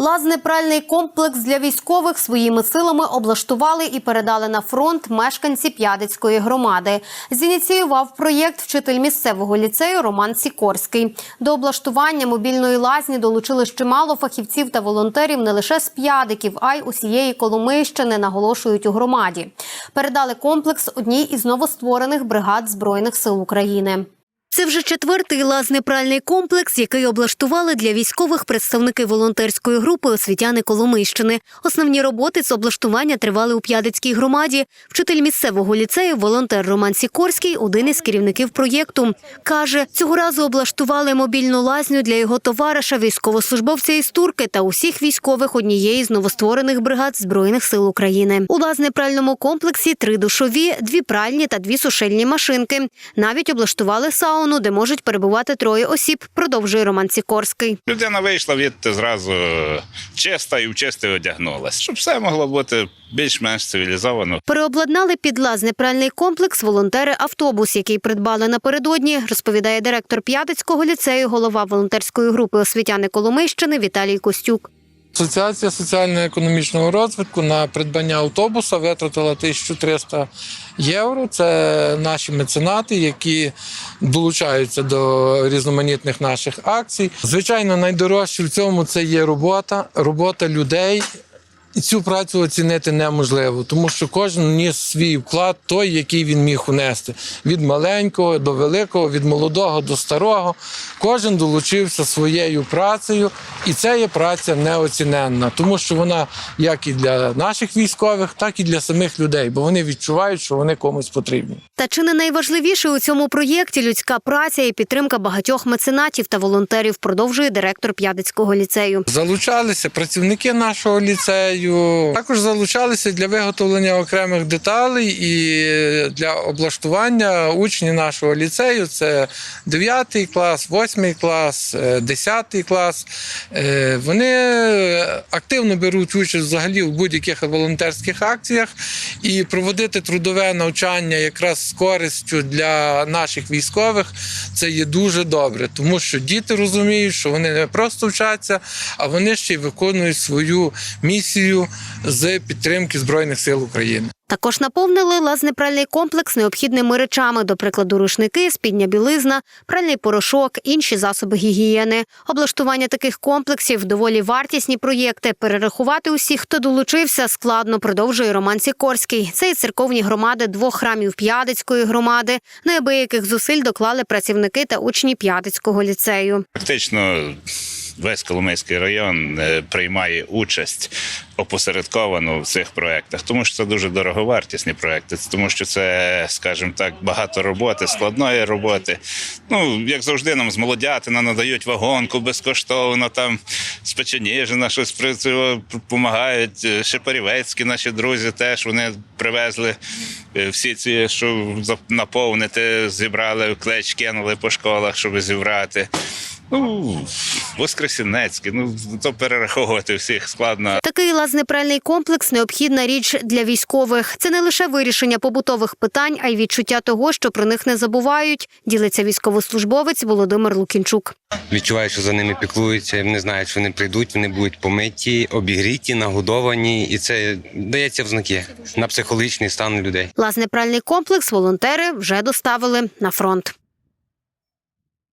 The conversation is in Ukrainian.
Лазний пральний комплекс для військових своїми силами облаштували і передали на фронт мешканці П'ядицької громади. Зініціював проєкт вчитель місцевого ліцею Роман Сікорський. До облаштування мобільної лазні долучили чимало фахівців та волонтерів не лише з П'ядиків, а й усієї Коломийщини, наголошують у громаді. Передали комплекс одній із новостворених бригад Збройних сил України. Це вже четвертий лазний пральний комплекс, який облаштували для військових представники волонтерської групи освітяни Коломийщини. Основні роботи з облаштування тривали у П'ядицькій громаді. Вчитель місцевого ліцею, волонтер Роман Сікорський, один із керівників проєкту. Каже, цього разу облаштували мобільну лазню для його товариша, військовослужбовця із Турки та усіх військових однієї з новостворених бригад Збройних сил України. У лазнепральному комплексі три душові, дві пральні та дві сушильні машинки. Навіть облаштували сауну, де можуть перебувати троє осіб. Продовжує Роман Сікорський. Людина вийшла відти зразу чиста і в чисте одягнулась, щоб все могло бути більш-менш цивілізовано. Переобладнали під лазнепральний комплекс волонтери автобус, який придбали напередодні, розповідає директор П'ятицького ліцею, голова волонтерської групи освітяни Коломийщини Віталій Костюк. Асоціація соціально-економічного розвитку на придбання автобуса витратила 1300 євро. Це наші меценати, які долучаються до різноманітних наших акцій. Звичайно, найдорожче в цьому це є робота, робота людей. І цю працю оцінити неможливо, тому що кожен ніс свій вклад, той, який він міг унести. Від маленького до великого, від молодого до старого. Кожен долучився своєю працею, і це є праця неоціненна, тому що вона як і для наших військових, так і для самих людей, бо вони відчувають, що вони комусь потрібні. Та чи не найважливіше у цьому проєкті людська праця і підтримка багатьох меценатів та волонтерів, продовжує директор П'ядицького ліцею. Залучалися працівники нашого ліцею, також залучалися для виготовлення окремих деталей і для облаштування учні нашого ліцею. Це 9 клас, 8 клас, е, 10 клас. Е, Вони активно беруть участь взагалі в будь-яких волонтерських акціях і проводити трудове навчання якраз з користю для наших військових. Це є дуже добре, тому що діти розуміють, що вони не просто вчаться, а вони ще й виконують свою місію з підтримки Збройних сил України. Також наповнили лазнепральний комплекс необхідними речами, до прикладу, рушники, спідня білизна, пральний порошок, інші засоби гігієни. Облаштування таких комплексів доволі вартісні проєкти. Перерахувати усіх, хто долучився, складно, продовжує Роман Сікорський. Це і церковні громади двох храмів П'ядицької громади. Неабияких зусиль доклали працівники та учні П'ядицького ліцею. Фактично весь Коломийський район е, приймає участь опосередковано в цих проєктах, тому що це дуже дороговартісні проєкти, тому що це, скажімо так, багато роботи, складної роботи. Ну, як завжди, нам з Молодятина надають вагонку безкоштовно, там з Печеніжина щось допомагають. Е, Шепарівецькі наші друзі теж вони привезли е, всі ці, що наповнити, зібрали клеч, кинули по школах, щоб зібрати. Ну, Воскресінецький, ну то перераховувати всіх складно. Такий лазнепральний комплекс необхідна річ для військових. Це не лише вирішення побутових питань, а й відчуття того, що про них не забувають. Ділиться військовослужбовець Володимир Лукінчук. Відчувають, що за ними піклуються. Вони знають, що вони прийдуть, вони будуть помиті, обігріті, нагодовані, і це дається в знаки на психологічний стан людей. Лазнепральний комплекс волонтери вже доставили на фронт.